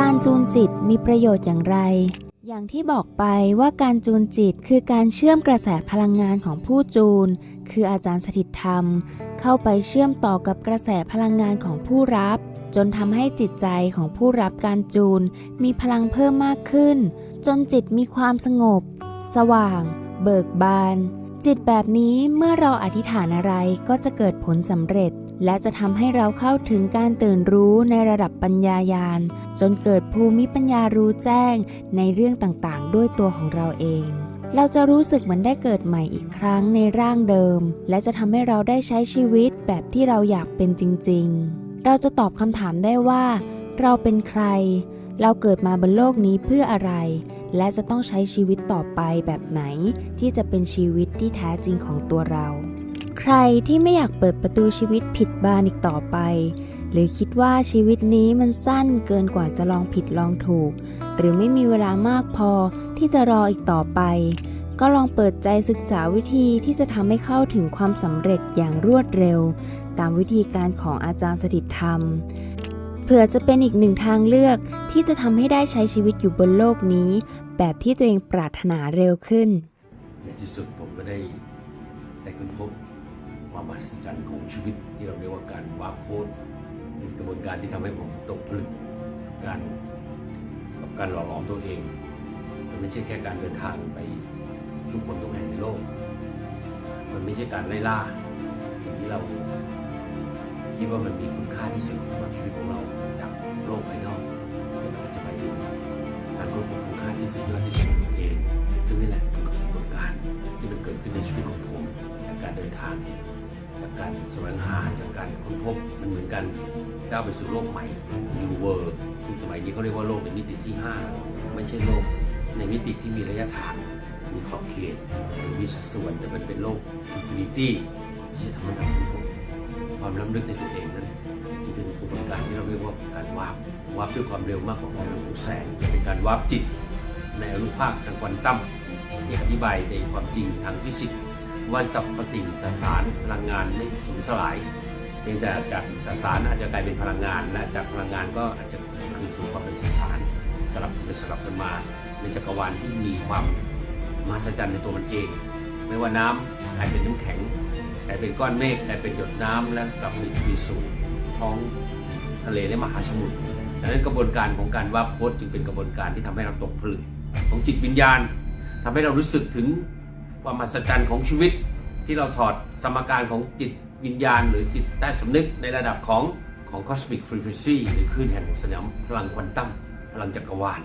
การจูนจิตมีประโยชน์อย่างไร อย่างที่บอกไปว่าการจูนจิตคือการเชื่อมกระแสพลังงานของผู้จูน คืออาจารย์สถิตธรรม เข้าไปเชื่อมต่อกับกระแสพลังงานของผู้รับ จนทำให้จิตใจของผู้รับการจูน มีพลังเพิ่มมากขึ้น จนจิตมีความสงบ สว่าง เบิกบาน จิตแบบนี้เมื่อเราอธิษฐานอะไรก็จะเกิดผลสำเร็จ และจะทำให้เราเข้าถึงการตื่นรู้ในระดับปัญญายาณ จนเกิดภูมิปัญญารู้แจ้งในเรื่องต่างๆ ด้วยตัวของเราเอง เราจะรู้สึกเหมือนได้เกิดใหม่อีกครั้งในร่างเดิม และจะทำให้เราได้ใช้ชีวิตแบบที่เราอยากเป็นจริง ๆ เราจะตอบคำถามได้ว่า เราเป็นใคร เราเกิดมาบนโลกนี้เพื่ออะไร และจะต้องใช้ชีวิตต่อไปแบบไหน ที่จะเป็นชีวิตที่แท้จริงของตัวเรา ใครที่ไม่อยากเปิดประตูชีวิตผิดบานอีกต่อไป หรือคิดว่าชีวิตนี้มันสั้นเกินกว่าจะลองผิดลองถูก หรือไม่มีเวลามากพอที่จะรออีกต่อไป ก็ลองเปิดใจศึกษาวิธีที่จะทำให้เข้าถึงความสำเร็จอย่างรวดเร็ว ตามวิธีการของอาจารย์สถิตธรรมเผื่อจะเป็นอีกหนึ่งทางเลือกที่จะทำให้ได้ใช้ชีวิตอยู่บนโลกนี้ แบบที่ตัวเองปรารถนาเร็วขึ้น ในที่สุดผมก็ได้ได้ค้นพบ ความมหัศจรรย์ของชีวิตที่เราเรียกว่าการวาร์ปโค้ดเป็นกระบวนการที่ทำให้ผมตกผลึกกับการกับการหล่อหลอมตัวเอง มันไม่ใช่แค่การเดินทางไปทุกคนทุกแห่งในโลก มันไม่ใช่การไล่ล่าสิ่งที่เราคิดว่ามันมีคุณค่าที่สุดสำหรับชีวิตของเราจากโลกภายนอก การแสวงหาจากการค้นพบมันเหมือนกันก้าวไปสู่โลกใหม่ New World ซึ่งสมัยนี้เขาเรียกว่าโลกในมิติที่ 5 ไม่ใช่โลกในมิติที่มีระยะทาง มีขอบเขตหรือมีสัดส่วนแต่มันเป็นโลก Infinity ที่จะทำให้เราค้นพบความล้ำลึกในตัวเองนั้นที่เป็นกระบวนการที่เราเรียกว่าการวาร์ปวาร์ปด้วยความเร็วมากกว่าความเร็วของแสงเป็นการวาร์ปจิตในอนุภาคทางควอนตัมที่อธิบายในความจริงทางฟิสิกส์ ว่าสรรพสิ่งสสารพลังงานไม่สูญสลายเพียงแต่จากสสารอาจจะกลายเป็นพลังงานและจากพลังงานก็อาจจะคืนสู่ความเป็นสสารสลับไปสลับกันมาในจักรวาลที่มีความมหัศจรรย์ในตัวมันเอง ไม่ว่าน้ำกลายเป็นน้ำแข็งกลายเป็นก้อนเมฆกลายเป็นหยดน้ำและกลับมีสู่ท้องทะเลและมหาสมุทรดังนั้นกระบวนการของการวาร์โค้ดจึงเป็นกระบวนการที่ทำให้เราตกผลึกของจิตวิญญาณทำให้เรารู้สึกถึง ความมหัศจรรย์ของชีวิต ที่เราถอดสมการของจิตวิญญาณ หรือจิตใต้สำนึกในระดับของของ cosmic frequency หรือคลื่นแห่งสยามพลังควอนตัมพลังจักรวาล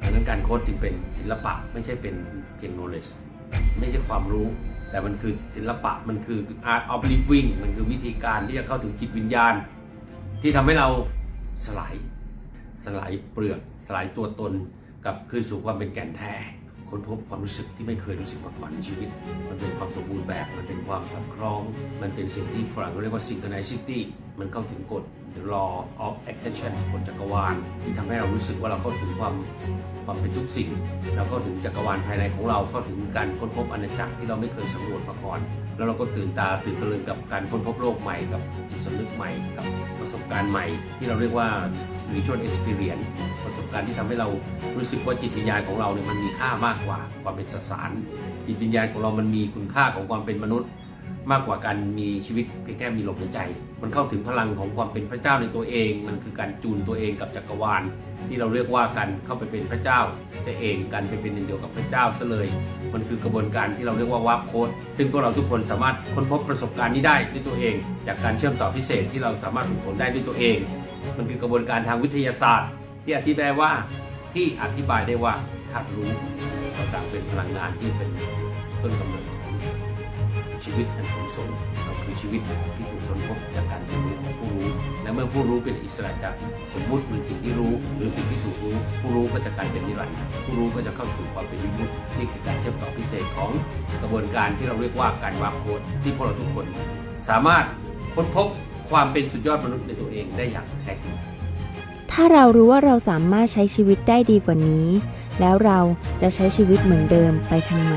ดังนั้นการโค้ดจึงเป็นศิลปะไม่ใช่เป็นเพียง knowledge ไม่ใช่ความรู้ แต่มันคือศิลปะมันคือ art of living มันคือวิธีการที่จะเข้าถึงจิตวิญญาณ ที่ทำให้เราสลาย สลายเปลือก สลายตัวตนกับคืนสู่ความเป็นแก่นแท้ ค้นพบความรู้สึกที่ไม่เคยรู้สึกมาก่อนในชีวิต มันเป็นความสมบูรณ์แบบ มันเป็นความสับคล้อง มันเป็นสิ่งที่ฝรั่งเขาเรียกว่า synchronicity มันเข้าถึงกฎ the law of attention กฎจักรวาลที่ทำให้เรารู้สึกว่าเราเข้าถึงความความเป็นทุกสิ่ง เราเข้าถึงจักรวาลภายในของเราเข้าถึงการค้นพบอาณาจักรที่เราไม่เคยสำรวจมาก่อน แล้วเราก็ตื่นตาตื่นตะลึงกับการค้นพบโลกใหม่กับจิตสำนึกใหม่กับประสบการณ์ใหม่ ที่เราเรียกว่า spiritual experience ประสบการณ์ที่ทำให้เรารู้สึกว่าจิตวิญญาณของเราเนี่ยมันมีค่ามากกว่าความเป็นสสาร จิตวิญญาณของเรามันมีคุณค่าของความเป็นมนุษย์ มากกว่าการมีชีวิตเพียงแค่มีลมหายใจ มันเข้าถึงพลังของความเป็นพระเจ้าในตัวเอง มันคือการจูนตัวเองกับจักรวาล ที่เราเรียกว่าการเข้าไปเป็นพระเจ้าจะเองการไปเป็นหนึ่งเดียวกับพระเจ้าซะเลย มันคือกระบวนการที่เราเรียกว่าวาร์ปโค้ดซึ่งพวกเราทุกคนสามารถค้นพบประสบการณ์นี้ได้ด้วยตัวเอง จากการเชื่อมต่อพิเศษที่เราสามารถฝึกฝนได้ด้วยตัวเอง มันคือกระบวนการทางวิทยาศาสตร์ ที่อธิบายว่าที่อธิบายได้ว่าธาตุรู้ต่างๆเป็นพลังงานที่เป็นต้นกำเนิดของ ชีวิตอันสูงส่งเราคือชีวิตที่ถูกค้นพบจากการเรียนรู้ของผู้รู้ และเมื่อผู้รู้เป็นอิสระจากสมมุติหรือสิ่งที่รู้ หรือสิ่งที่ถูกรู้ ผู้รู้ก็จะกลายเป็นนิรันดร์ผู้รู้ก็จะเข้าสู่ความเป็นวิมุตตินี่คือการเชื่อมต่อพิเศษของกระบวนการที่เราเรียกว่าการวางโค้ดที่พวกเราทุกคน สามารถค้นพบความเป็นสุดยอดมนุษย์ในตัวเองได้อย่างแท้จริงถ้าเรารู้ว่าเราสามารถใช้ชีวิตได้ดีกว่านี้ แล้วเราจะใช้ชีวิตเหมือนเดิมไปทำไม